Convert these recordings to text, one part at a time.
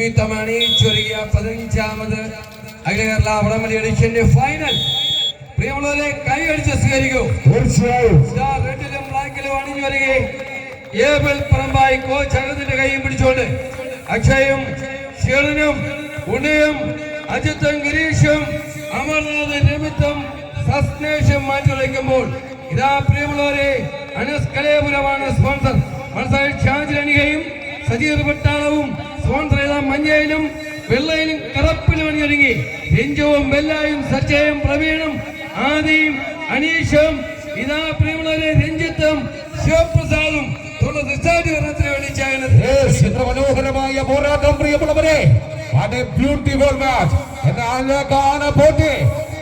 ഈ ചൊരുങ്ങിയ പതിനഞ്ചാമത് അഖില കേരള വടംവലി എഡിഷന്റെ ഫൈനൽ പ്രിയമുള്ളവരെ കൈ അടിച്ച് സ്വീകരിക്കൂ. തീർച്ചയായും. റെഡിലും ബ്ലാക്കിലും അണിഞ്ഞു വരികയും ഏബൽ പറമ്പായി കോച്ച് അകത്തിന്റെ കൈയും പിടിച്ചുകൊണ്ട് അക്ഷയും ഷീണനും ഉണ്ണിയും അജിത്തും ഗിരീഷും അമർനാഥ് നിമിത്തം സസ്നേഷും മാറ്റി വയ്ക്കുമ്പോൾ ഇതാ പ്രിയമുള്ളവരെ അനസ് കലയപുരമാണ് സ്പോൺസർ മനസ്സായി ഷാജി അണികയും സജീർ പട്ടാളവും വെള്ളയിലും വെള്ളയിലും കറപ്പിലും അണിഞ്ഞൊരുങ്ങി. രഞ്ജുവും വെല്ലായും സച്ചയും പ്രവീണും ആദിയും അനീഷും ഇതാ പ്രിയമുള്ളവരെ രഞ്ജിത്തും ശിവപ്രസാദും മനോഹരമായ പോരാട്ടം പ്രിയമുള്ളവരെ. What a beautiful match. പോട്ടെ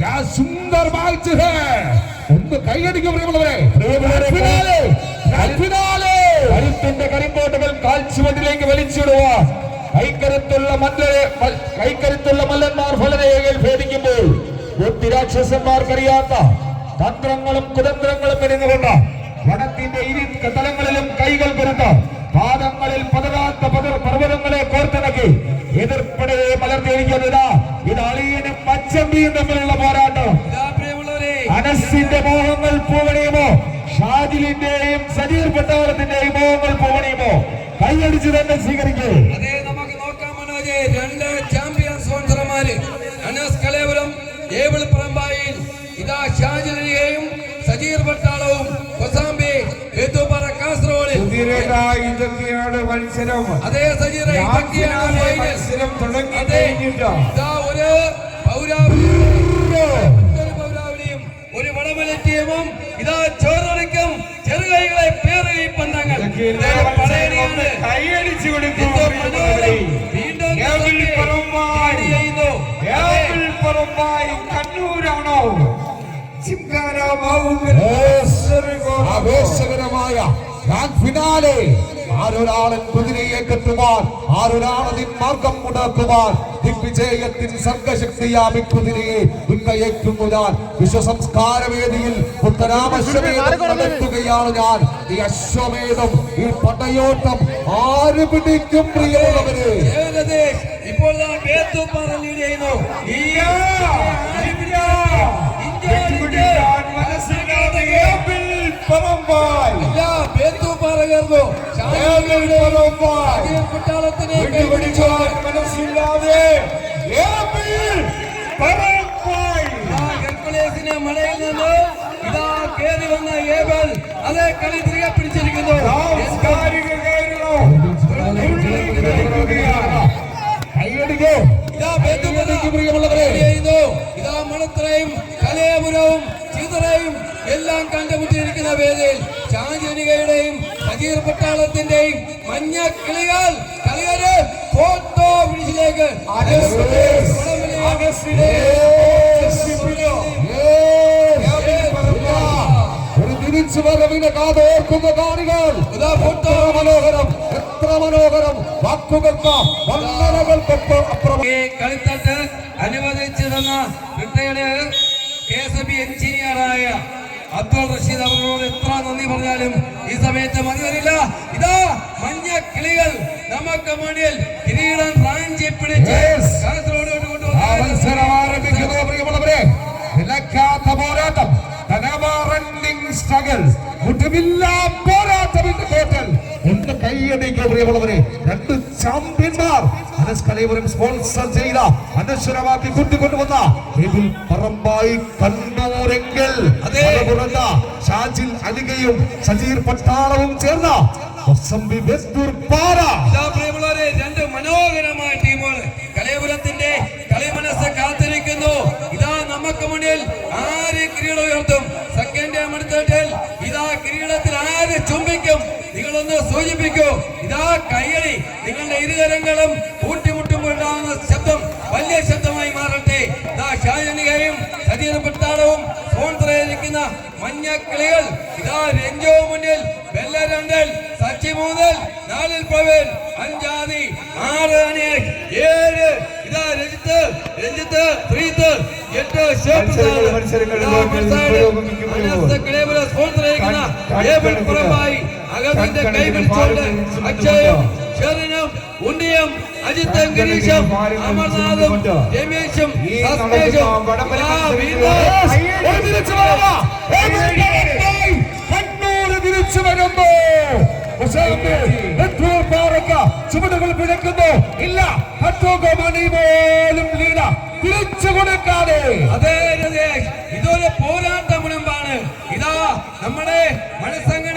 ഞാൻ സുന്ദർ വായിച്ചു ഒന്ന് കൈയടിക്കും പ്രിയമുള്ളവരെ. ഫിനാലെ കരുത്തിന്റെ കരിമ്പോട്ടുകൾ കാൽച്ചുവട്ടിലേക്ക് വലിച്ചിടുവാ കൈക്കരുത്തുള്ള മല്ലരെ കൈക്കരുത്തുള്ള മല്ലന്മാർ ഫലരേഖയിൽ ഭേദിക്കുമ്പോൾ ബുദ്ധിരാക്ഷസന്മാർക്കറിയാത്ത തന്ത്രങ്ങളും കുതന്ത്രങ്ങളും മെരുന്നുകൊണ്ട് വനത്തിന്റെ ഇരു തലങ്ങളിലും കൈകൾ കുരുത്ത് പാദങ്ങളിൽ പതരാത്ത പതർ പർവതങ്ങളെ കോർത്തിണക്കി എതിർപ്പടയെ മലർത്തിയിരിക്കുന്നത് ഇത് അളിയനും പച്ചമ്പിയും തമ്മിലുള്ള പോരാട്ടം. അനസിന്റെ മോഹങ്ങൾ പൂവണിയുമോ? ഷാജിലിന്റെയും സജീർ പട്ടാളത്തിന്റെയും മോഹങ്ങൾ പൂവണിയുമോ? കൈയടിച്ച് തന്നെ സ്വീകരിക്കൂ. സജീർ പട്ടാളവും കൊസാമ്പി ഏത്തുപാറ കാസർഗോഡ്. ഇതൊക്കെയാണ് മത്സരം. അതേ സജീറ ഇതൊക്കെയാണ് മത്സരം തുടങ്ങി ഒരു പൗരാവലിയും ഒരു വടമല ടീമും ഇതാ ചോറടിക്കും ചെറുകൈകളെ പേറി പന്തങ്ങൾ. പടയണിയാണ് ആവേശകരമായ ഗ്രാൻഡ് ഫിനാലെ ആരൊരാളൻ കുതിരയെ കെട്ടുവാൻ ആരൊരാളതിൻ മാർഗം മുടക്കുവാൻ ദിഗ്വിജയത്തിൻ സർഗശക്തിയാം കുതിരയെ ഉന്നയിക്കുന്നു ഞാൻ വിശ്വസംസ്കാര വേദിയിൽ ഉത്തരാമശ്വമേധം നടത്തുകയാണ് ഞാൻ. ഈ അശ്വമേധം ഈ പടയോട്ടം ആര് പിടിക്കും പ്രിയമുള്ളവര്? ഇപ്പോൾ ദാ ബേത്തുപ്പാറ ഇല്ല, ഷാജിയുടെ പട്ടാളത്തിനെ കൈപിടിച്ചു മനസ്സില്ലാതെ ഹെർക്കുലേസിനെ മടയിൽ നിന്ന് ഇതാ കേറി വന്ന ഏബൽ അതേ കളി തിരികെ പിടിച്ചിരിക്കുന്നു. ഇതാ മണത്രയും കലയപുരവും ചിതറയും എല്ലാം കണ്ടുമുട്ടിയിരിക്കുന്ന വേദിയിൽ ചാഞ്ചനികയുടെയും സജീർ പട്ടാളത്തിന്റെയും മഞ്ഞ കിളികൾ. കളികര് ഫോട്ടോ ഫിനിഷിലേക്ക് ഒരു തിരിച്ചു വരവിനെ കാതോർക്കുന്ന കാണികൾ. എത്ര മനോഹരം. എത്ര മനോഹരം. വാക്കുകൾക്ക് വർണനകൾക്ക് അപ്പുറം ഈ കളിത്തട്ട് അനുവദിച്ചു തന്ന റിട്ടയർഡ് കെ എസ് ബി എഞ്ചിനീയറായ അബ്ദുൾ റഷീദ് അവരോട് എത്ര നന്ദി പറഞ്ഞാലും ഈ സമയത്ത് മതി വരില്ല. ഇതാ മഞ്ഞ കിളികൾ നമുക്ക് മുന്നിൽ കിരീടം റാഞ്ചി പിടിച്ച് പ്രിയമുള്ളവരെ പോരാട്ടം സ്ട്രഗിൾ മുട്ടുമില്ലാ കോട്ടൽ ഒന്ന് കൈയടിക്കുക പ്രിയമുള്ളവരെ രണ്ട് ചാമ്പ്യന്മാർ. അനസ് സ്പോൺസർ ചെയ്ത അനശ്വരമാക്കി കൂട്ടിക്കൊണ്ടുവന്ന ഇതിൽ പറമ്പായി കണ്ണൂരെങ്കിൽ അതെ. മലപുറത്ത ഷാജിൽ അലികയും സജീർ പട്ടാളവും ചേർന്ന രണ്ട് മനോഹരമായ ടീമുകൾ കലയപുരത്തിന്റെ കളിമനസ് കാത്തിരിക്കുന്നു. ഇതാ നമുക്ക് മുന്നിൽ ആര് കിരീടം ഉയർത്തും? സെക്കൻഡ് മണിത്തട്ടിൽ ഇതാ കിരീടത്തിൽ ആര് ചുംബിക്കും? നിങ്ങളൊന്ന് സൂചിപ്പിക്കൂ. ഇതാ കയ്യടി. നിങ്ങളുടെ ഇരുകരങ്ങളും കൂട്ടിമുട്ടുമ്പോൾ ഉണ്ടാകുന്ന ശബ്ദം. വലിയ ശബ്ദമായി മാറട്ടെ. ഇതാ ഷാജനികയും സജീർ പട്ടാളവും സ്പോൺസറായിരിക്കുന്ന മഞ്ഞ കിളികൾ. ഇതാ രഞ്ജോ മുന്നിൽ വെല്ല രണ്ടൽ സച്ചി മൂന്നൽ നാലിൽ പ്രവീൺ അഞ്ചാതി ആറ് അനേഷ് ഏഴ്. ഇതാ രജിത്ത് രഞ്ജിത്ത് പ്രീത്ത് എട്ട് ശിവപ്രസാദ്. സ്പോൺസർ ചെയ്തിരിക്കുന്ന ഏബിൾ അഗതിന്റെ കൈ അമർനാഥും രമേശും ഇതൊരു പോരാട്ട മുനമ്പാണ് ഇതാ നമ്മുടെ മത്സംഗ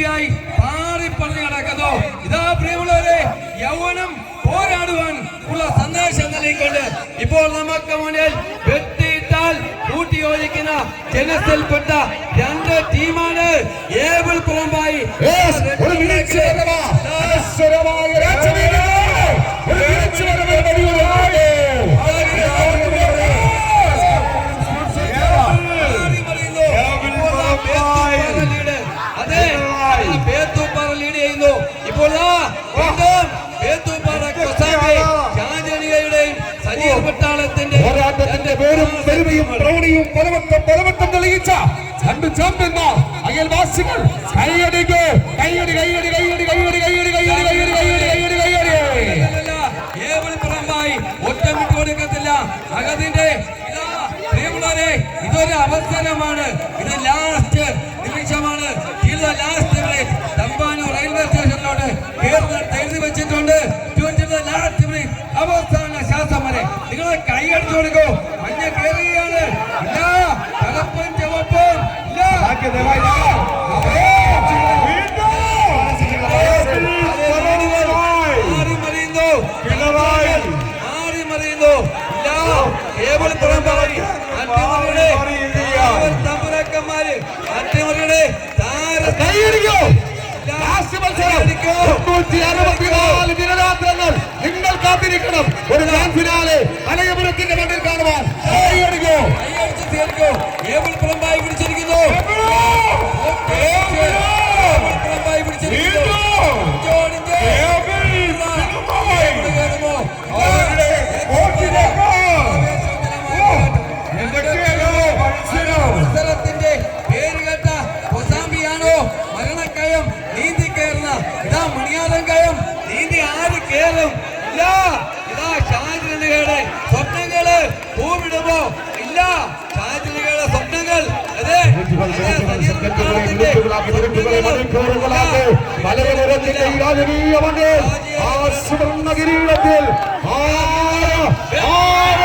പൂത്തുമ്പിയായി പാറിപ്പറഞ്ഞു നടക്കുന്നു. ഇതാ പ്രിയമുള്ളവരെ യൗവനം പോരാടുവാൻ ഉള്ള സന്ദേശം നൽകിക്കൊണ്ട് ഇപ്പോൾ നമുക്ക് മുന്നിൽ വെട്ടിയിട്ടാൽ കൂട്ടി യോജിക്കുന്ന ജനത്തിൽപ്പെട്ട രണ്ട് ടീമാണ് ഏബിൾ പുറമ്പായി. ഒരു രണ്ട് ചാമ്പ്യന്മാർ അയൽവാസികൾ കൈയടിക്ക് കൈയടി കൈയടി കൈയടി കൈയടി കൈയടി കൈയടി കൈയടി കൈയടി കൈയടി കൈയടി അല്ലല്ല, ഒറ്റ പുറമ്പായി ഒറ്റം വിട്ടു കൊടുക്കത്തില്ല അകതിന്റെ പ്രിയമുള്ളവരെ ഇതൊരു അവസരമാണ് ഇത് ലാസ്റ്റ് നിമിഷമാണ് ഇത് ലാസ്റ്റ് തമ്പാനൂർ റെയിൽവേ സ്റ്റേഷനിലോട്ട് കേരളത്തിൽ എഴുതി വെച്ചിട്ടുണ്ട് ലാസ്റ്റ് അവസാന ശ്വാസം വരെ നിങ്ങൾ കൈയടിച്ചു കൊടുക്കൂ അറുപത്തിനാല് ദിനരാത്രങ്ങൾ നിങ്ങൾ കാത്തിരിക്കണം. ഒരു ഗ്രാൻഡ് ഫിനാലെ അലയപുരത്തിന്റെ മണ്ണിൽ കാണുവാൻ. കൈയടിക്കൂ. അതെ, സജീർ പട്ടാളത്തിന്റെ മലയോരത്തിന്റെ ഈ രാജകീയ മണ്ണിൽ ആ സുവർണ കിരീടത്തിൽ ആര?